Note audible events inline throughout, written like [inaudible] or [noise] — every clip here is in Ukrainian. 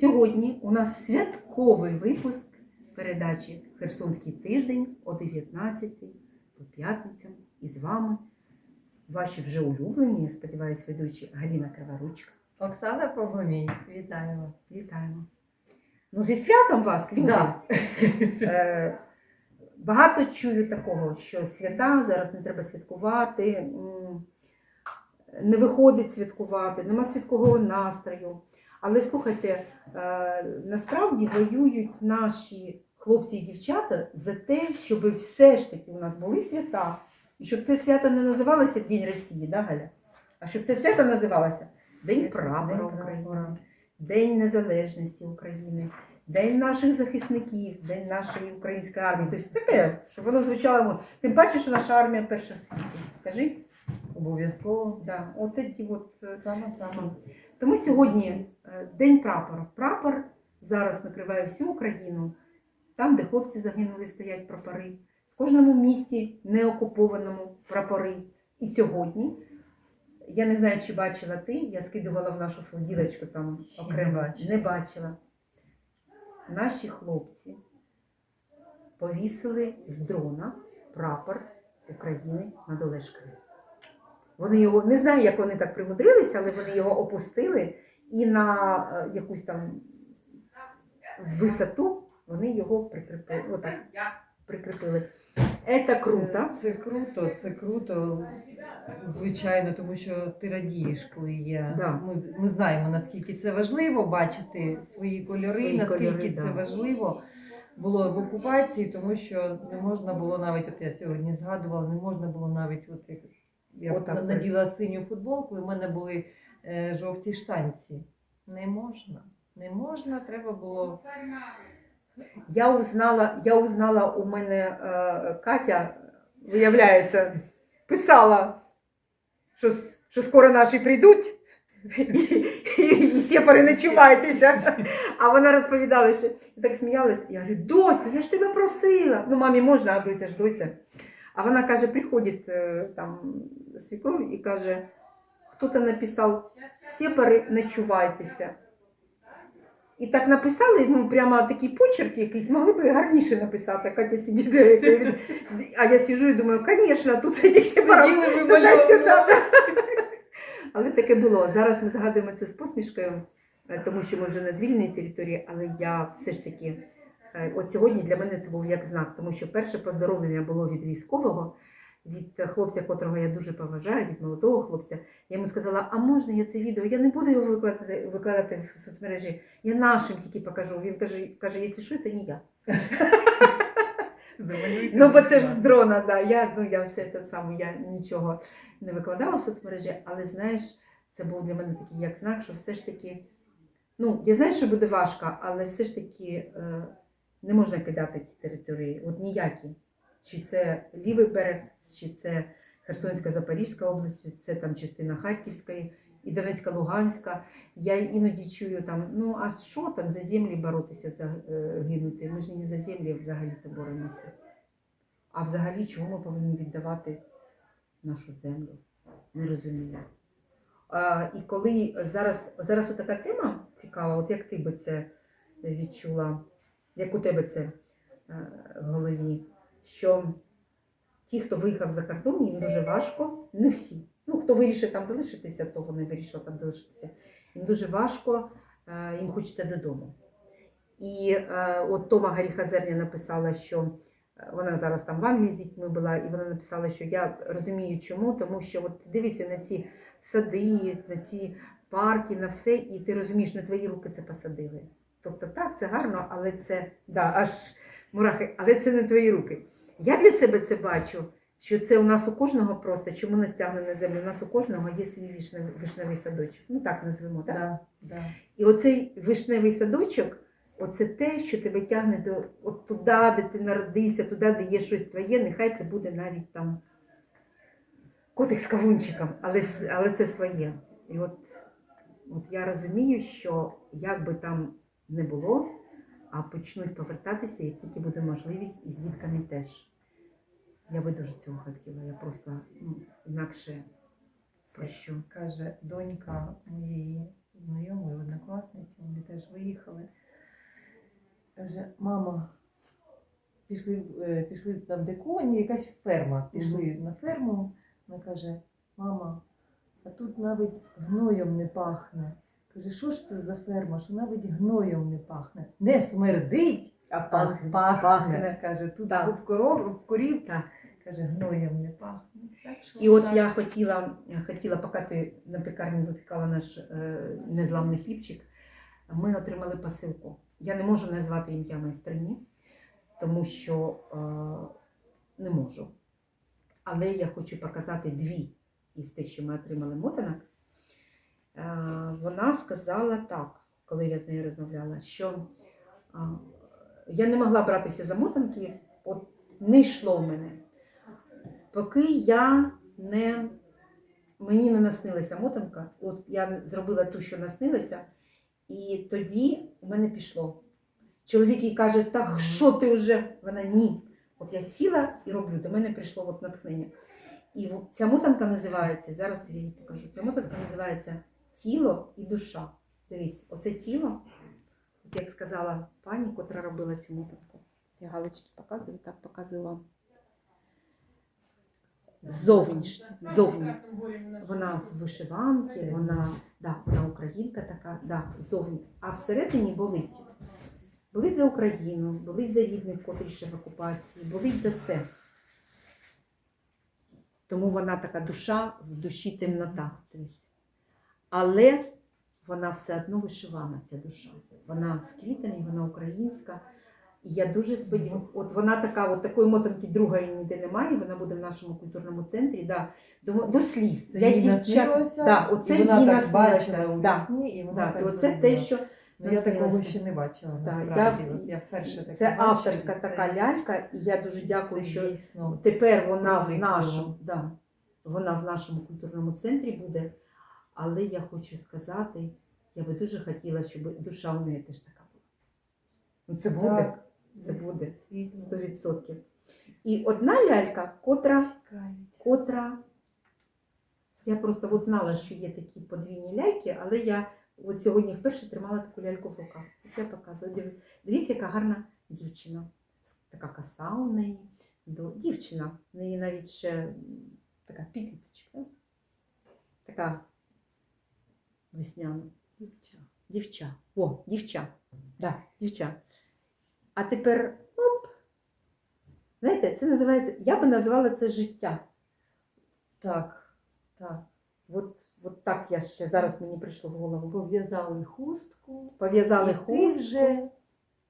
Сьогодні у нас святковий випуск передачі Херсонський тиждень о 19 по п'ятницям. І з вами ваші вже улюблені, я сподіваюся, ведучі Галіна Криворучка. Оксана Погомій, вітаємо. Вітаємо. Ну, зі святом вас, люди! Да. Е, Багато чую такого, що свята зараз не треба святкувати, не виходить святкувати, нема святкового настрою. Але слухайте, е, насправді воюють наші хлопці і дівчата за те, щоб все ж таки у нас були свята, і щоб це свято не називалося День Росії, да, Галя? А щоб це свято називалося День прапора України. День Незалежності України, День наших захисників, День нашої української армії. Тобто таке, щоб воно звучало. Тим паче, що наша армія перша в світі. Кажи? Обов'язково. Да, от ці от е, Саме саме. Тому сьогодні е, День прапора. Прапор зараз накриває всю Україну. Там, де хлопці загинули, стоять прапори. В кожному місті неокупованому прапори. І сьогодні. Я не знаю, чи бачила ти, я скидувала в нашу флоділочку там окремо. не бачила. Не бачила. Наші хлопці повісили з дрона прапор України над Олешкою. Вони його не знаю, як вони так примудрилися, але вони його опустили і на е, якусь там висоту вони його прикріпили. Отак, прикріпили. Це круто. Це, це круто, це круто, звичайно, тому що ти радієш, коли є. Да. Ми, ми знаємо, наскільки це важливо бачити свої кольори, Свої наскільки кольори, це да. важливо було в окупації, тому що не можна було навіть, от я сьогодні згадувала, не можна було навіть от я от наділа синю футболку, і в мене були е, жовті штанці. Не можна. Не можна, треба було. Я узнала, я узнала у мене е, Катя, виявляється, писала, що, що скоро наші прийдуть. І, і, і всі переночувайтеся. А вона розповідала, що я так сміялась. Я говорю, доця, я ж тебе просила. Ну, мамі можна, а доця ж доця. А вона каже, приходить е, там свекровь і каже, хто-то написав, всі переночувайтеся. І так написали, ну прямо такий почерк якийсь, могли б і гарніше написати. Катя сидить, е, а я сиджу і думаю, звісно, тут ці всі пора туди-сюди. [laughs] Але таке було. Зараз ми згадуємо це з посмішкою, е, тому що ми вже на звільненій території, але я все ж таки, е, от сьогодні для мене це був як знак, тому що перше поздоровлення було від військового, від хлопця, котрого я дуже поважаю, від молодого хлопця. Я йому сказала, а можна я це відео? Я не буду його викладати, викладати в соцмережі, я нашим тільки покажу. Він каже, каже, якщо що, це не я. Ну, бо це ж з дрона, да. Я, ну, я все те саме, я нічого не викладала в соцмережі, але знаєш, це був для мене такий як знак, що все ж таки, ну, я знаю, що буде важко, але все ж таки е, не можна кидати ці території, от ніякі. Чи це лівий берег, чи це Херсонська Запорізька область, чи це там частина Харківської і Донецька, Луганська. Я іноді чую там, ну а що там за землі боротися за е, гинути? Ми ж не за землі взагалі-то боремося. А взагалі, чому ми повинні віддавати нашу землю? Не розумію. А, і коли зараз, зараз така тема цікава, от як ти би це відчула, як у тебе це е, в голові, що ті, хто виїхав за кордон, їм дуже важко, не всі. Ну, хто вирішив там залишитися, того не вирішив там залишитися. Їм дуже важко, е, їм хочеться додому. І е, от Тома Гаріхазерня написала, що вона зараз там в Англії з дітьми була, і вона написала, що я розумію, чому, тому що от дивися на ці сади, на ці парки, на все, і ти розумієш, на твої руки це посадили. Тобто так, це гарно, але це да, аж мурахи, але це не твої руки. Я для себе це бачу, що це у нас у кожного просто, чому нас тягне на землю, у нас у кожного є свій вишневий, вишневий садочок. Ну так назвемо, так? Да, да. І оцей вишневий садочок, оце те, що тебе тягне до от туди, де ти народився, туди, де є щось твоє, нехай це буде навіть там котик з кавунчиком, але, але це своє. І от, от я розумію, що як би там не було, а почнуть повертатися, як тільки буде можливість, і з дітками теж. Я би дуже цього хотіла. Я просто ну, інакше про що. Каже донька моєї знайомою, однокласниці, вони теж виїхали. Каже, мама, пішли, е, пішли там, де коні, якась ферма. Пішли на ферму. Вона каже, мама, а тут навіть гноєм не пахне. Каже, що ж це за ферма, що навіть гноєм не пахне. Не смердить, а пахне. пахне. Пахне. Каже, тут Так. в коров, в корів, Так. каже, гноєм не пахне. Так що І от так. я хотіла, хотіла, поки ти на пекарні випікала наш е, незламний хлібчик, ми отримали посилку. Я не можу назвати ім'я майстрині, тому що е, не можу. Але я хочу показати дві із тих, що ми отримали мотанок. Е, вона сказала так, коли я з нею розмовляла, що я не могла братися за мотанки, от не йшло в мене. Поки я не мені не наснилася мотанка, от я зробила ту, що наснилася, і тоді в мене пішло. Чоловік їй каже, та що ти вже? Вона ні. От я сіла і роблю, до мене прийшло от натхнення. І ця мотанка називається, зараз я її покажу. Ця мотанка називається тіло і душа. Дивись, оце тіло, як сказала пані, котра робила цю мотанку. Я галочки показую, так показую вам. Зовнішня, зовні. Вона в вишиванці, вона, да, вона українка така, да, зовні. А всередині болить. Болить за Україну, болить за рідних, котрі ще в окупації, болить за все. Тому вона така душа, в душі темнота. дивись. Але вона все одно вишивана, ця душа. Вона з квітами, вона українська. І я дуже сподіваюся, от вона така, от такої мотанки другої ніде немає, вона буде в нашому культурному центрі. Да, до, до сліз. Я їй наснилося, да, оце і вона їй так бачила у Да, вісні, і вона да, так і оце те, що Ну, я такого ще не бачила. Да, насправді. я- я вперше таке це бачу, авторська і така лялька, і я дуже дякую, це що дійсно тепер вона в нашому, да, вона в нашому культурному центрі буде. Але я хочу сказати, я би дуже хотіла, щоб душа у неї теж така була. Ну це буде Так, це буде. 100%. І одна лялька, котра, котра. Я просто от знала, що є такі подвійні ляльки, але я от сьогодні вперше тримала таку ляльку в руках. От я показую. Дивіться, яка гарна дівчина. Така коса у неї. Дівчина. В неї навіть ще така підліточка. Така весняна. Дівча. Дівча. О, дівча. Да, дівча. А тепер оп. Знаєте, це називається, я би назвала це життя. Так, так. От, от так я ще зараз мені прийшло в голову. Пов'язали хустку. Пов'язали і ти вже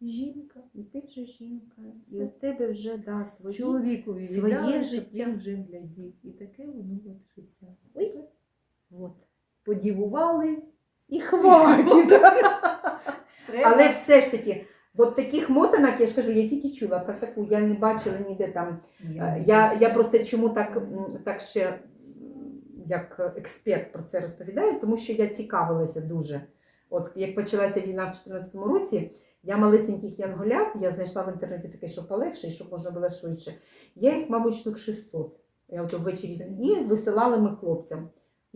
жінка. і ти вже жінка, і у тебе вже да, свої. Чоловікові своє віддали, життя. він вже глядів. І таке воно от життя. Ой. От. Подівували. І хватить. Але все ж таки, от таких мотанок, я ж кажу, я тільки чула про таку, я не бачила ніде там. Я, я просто чому так, так ще як експерт про це розповідаю, тому що я цікавилася дуже. От як почалася війна в 2014 році, я малесеньких янголят, я знайшла в інтернеті таке, що полегше, і щоб можна було швидше. Я їх, мабуть, штук 600. Я от ввечері і висилали ми хлопцям.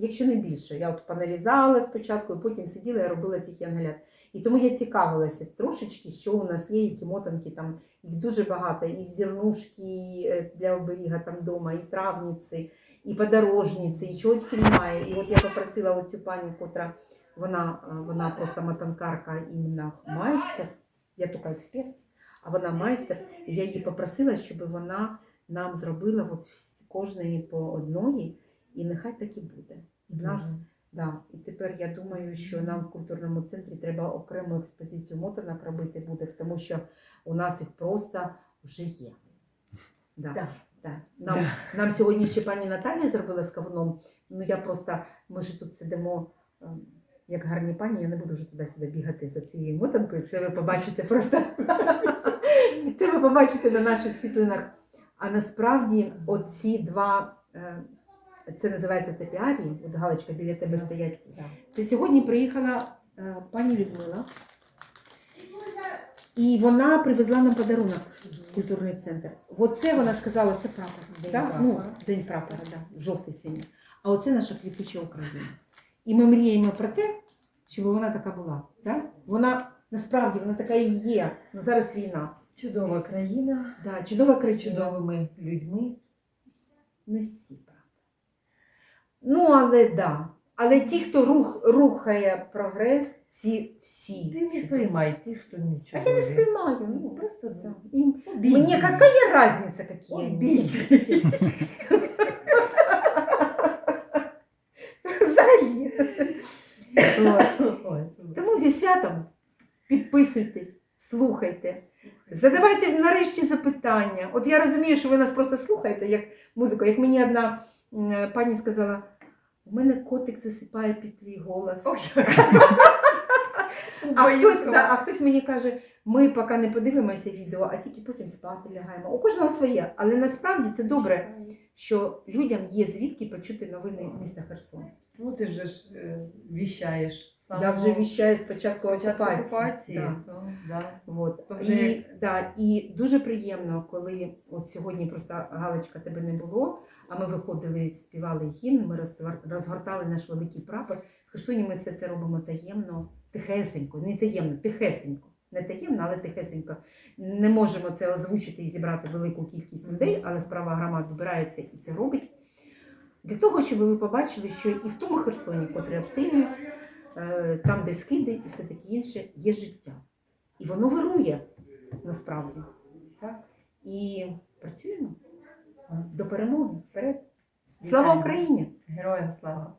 Якщо не більше, я от понарізала спочатку, і потім сиділа і робила цих янголят. І тому я цікавилася трошечки, що у нас є, які мотанки там їх дуже багато, і зернушки е, для оберіга там вдома, і травниці, і подорожниці, і чого тільки немає. І от я попросила оцю пані, котра вона, е, вона просто мотанкарка, іменно майстер, я тільки експерт, а вона майстер. І я її попросила, щоб вона нам зробила от кожної по одної, і нехай так і буде. І нас Да. І тепер я думаю, що нам в культурному центрі треба окрему експозицію мотанок робити буде, тому що у нас їх просто вже є. Да. Да. Да. Нам, нам сьогодні ще пані Наталія зробила з кавуном. Ну я просто, ми ж тут сидимо. ем, Як гарні пані, я не буду вже туди-сюди бігати за цією мотанкою. Це ви побачите просто. Це ви побачите на наших світлинах. А насправді, оці два, е, це називається тепіарії, от галочка біля тебе Да. стоять. Да. Це сьогодні приїхала е, пані Людмила, і вона привезла нам подарунок в культурний центр. Оце вона сказала, це прапор. День да? прапора. Ну, День прапора, да, жовтий синій. А оце наша квітуча Україна. І ми мріємо про те, щоб вона така була. Да? Вона насправді вона така і є. Ну, зараз війна. Чудова країна, Да, чудова з чудовими людьми. Не всі. Ну, але да. Але ті, хто рух, рухає прогрес, ці всі. Ти не сприймай тих, хто А я не сприймаю. Ну, Ну, просто да. Їм-. Мне какая разница, какие они? Обідні. Взагалі. Тому зі святом підписуйтесь, слухайте. Задавайте нарешті запитання. От я розумію, що ви нас просто слухаєте як музику. Як мені одна пані сказала, у мене котик засипає під твій голос. Ой, А хтось, да, а хтось мені каже, ми поки не подивимося відео, а тільки потім спати лягаємо. У кожного своє. Але насправді це добре, що людям є звідки почути новини міста Херсон. Ну ти ж е, віщаєш. З Я вже віщаю з початку початку окупації. окупації. Да. то, да. Вот. То вже І, да, і дуже приємно, коли от сьогодні просто Галочка тебе не було, а ми виходили, співали гімн, ми розгортали наш великий прапор. В Херсоні ми все це робимо таємно, тихесенько, не таємно, тихесенько. Не таємно, але тихесенько. Не можемо це озвучити і зібрати велику кількість людей, але справа громад збирається і це робить. Для того, щоб ви побачили, що і в тому Херсоні, котрий обстрілюють, там, де скиди і все таке інше, є життя. І воно вирує насправді. Так? І працюємо до перемоги. Вперед. Слава Україні! Героям слава!